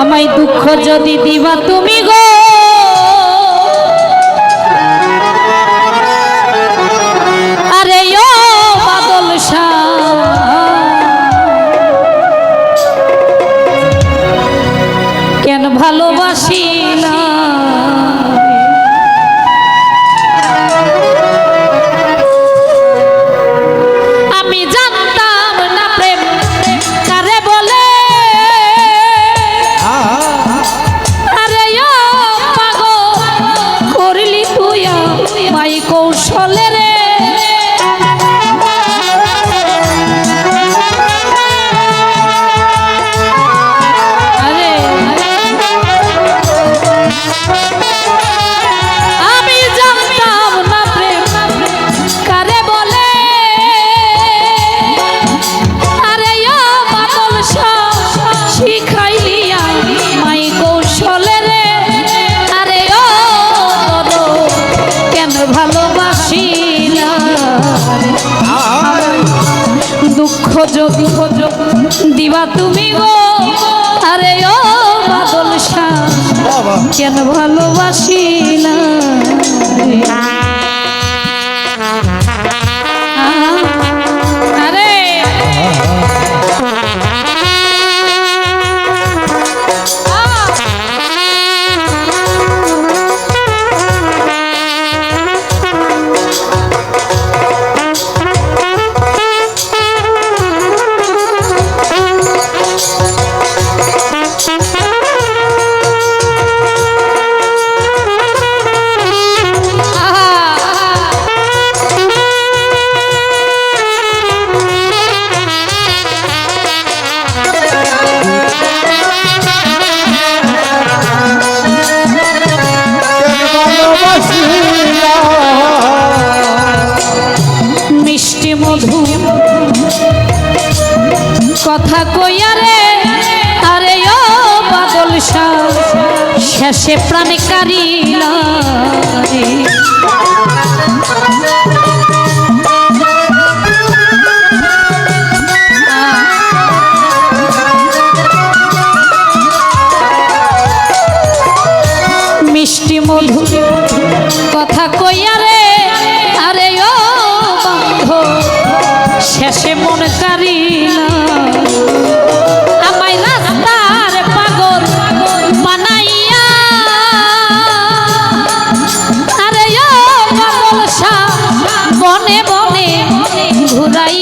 আমায় দুঃখ যদি দিবা তুমি দিবা তুমি গো। আরে ও বাদল কেন ভালোবাসি না আরে। কথা কইয়ারে আরে ও বাদল শেষে প্রাণে মিষ্টি মধু কথা কইয়া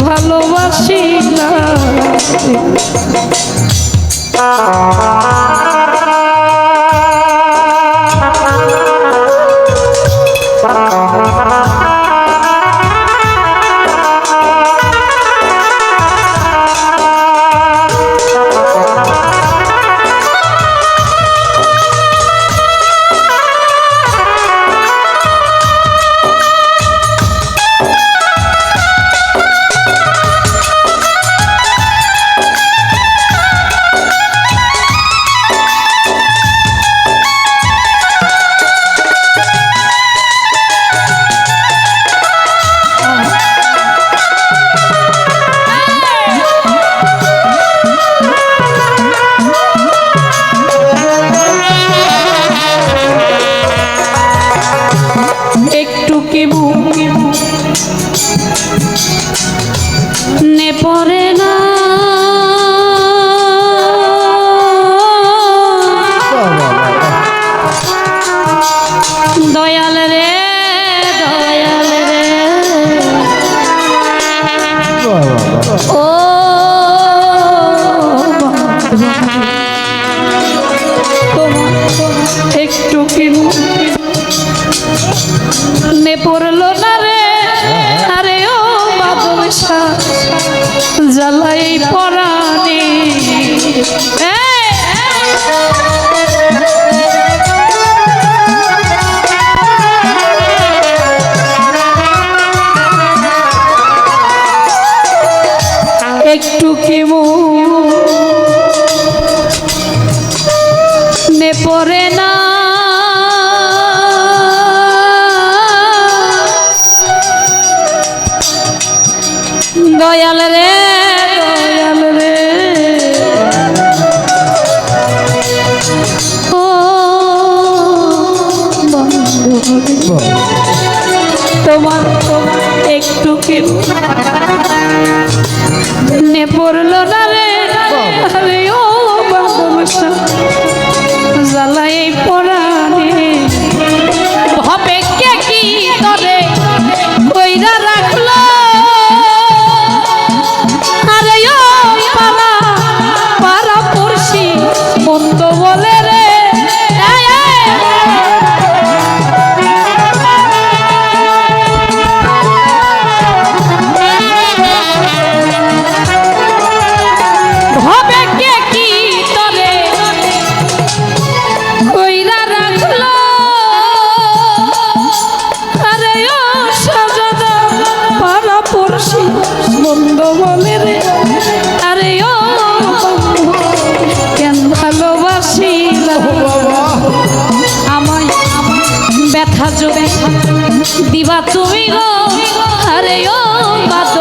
ভালোবাসি না? পরে না। দয়াল রে দয়াল রে। ও একটু নে পড়ল না। দেখি মু নে পরে না ব্যথা যো দিবা তুমি গো আরে ও বাত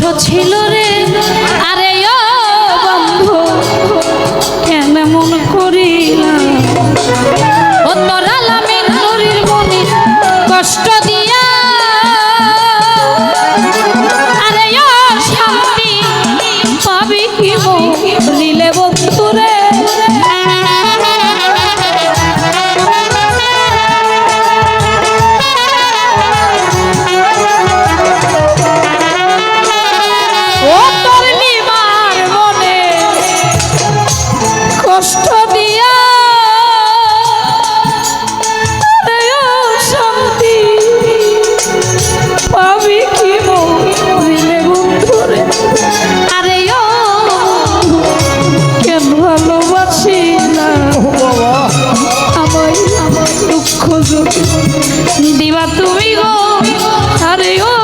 উৎস ছিল tu vigo.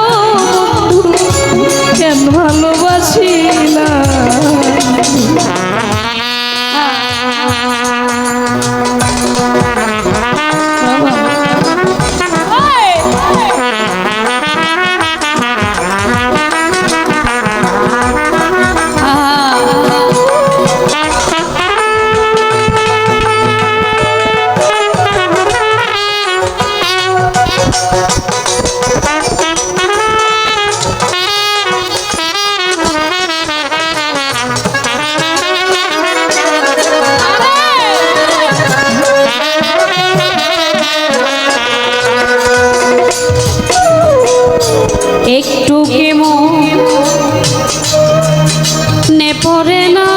পড়ে না।